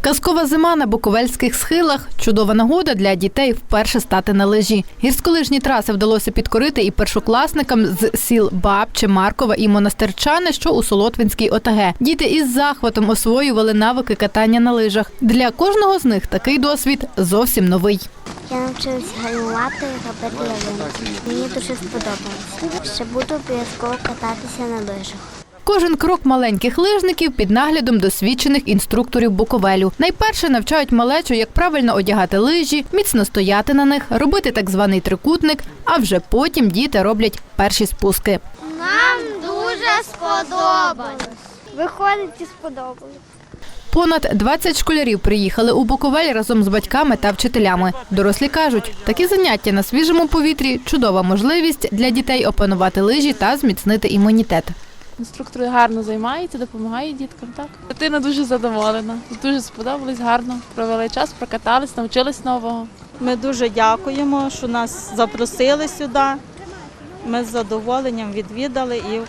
Казкова зима на Буковельських схилах чудова нагода для дітей вперше стати на лижі. Гірськолижні траси вдалося підкорити і першокласникам з сіл Бабче, Маркова і Монастирчани, що у Солотвинській ОТГ. Діти із захватом освоювали навики катання на лижах. Для кожного з них такий досвід зовсім новий. Я навчилась гальмувати робити ялинки. Мені дуже сподобалося. Ще буду обов'язково кататися на лижах. Кожен крок маленьких лижників під наглядом досвідчених інструкторів Буковелю. Найперше навчають малечу, як правильно одягати лижі, міцно стояти на них, робити так званий трикутник, а вже потім діти роблять перші спуски. Нам дуже сподобалось. Виходить і сподобалось. Понад 20 школярів приїхали у Буковель разом з батьками та вчителями. Дорослі кажуть, такі заняття на свіжому повітрі чудова можливість для дітей опанувати лижі та зміцнити імунітет. Інструктори гарно займаються, допомагають діткам. Так дитина дуже задоволена. Дуже сподобалось, гарно провели час, прокатались, навчились нового. Ми дуже дякуємо, що нас запросили сюди. Ми з задоволенням відвідали і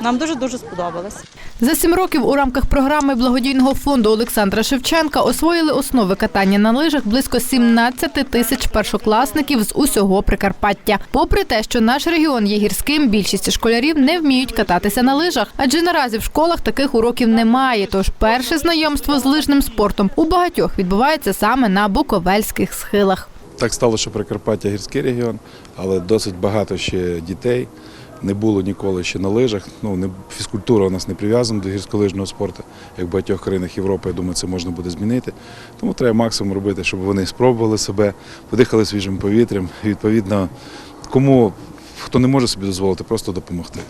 нам дуже дуже сподобалось. За сім років у рамках програми благодійного фонду Олександра Шевченка освоїли основи катання на лижах близько 17 тисяч першокласників з усього Прикарпаття. Попри те, що наш регіон є гірським, більшість школярів не вміють кататися на лижах, адже наразі в школах таких уроків немає. Тож перше знайомство з лижним спортом у багатьох відбувається саме на буковельських схилах. Так стало, що Прикарпаття гірський регіон, але досить багато ще дітей. Не було ніколи ще на лижах. Ну, не, фізкультура у нас не прив'язана до гірськолижного спорту, як в багатьох країнах Європи. Я думаю, це можна буде змінити. Тому треба максимум робити, щоб вони спробували себе, подихали свіжим повітрям. І відповідно, кому хто не може собі дозволити, просто допомогти.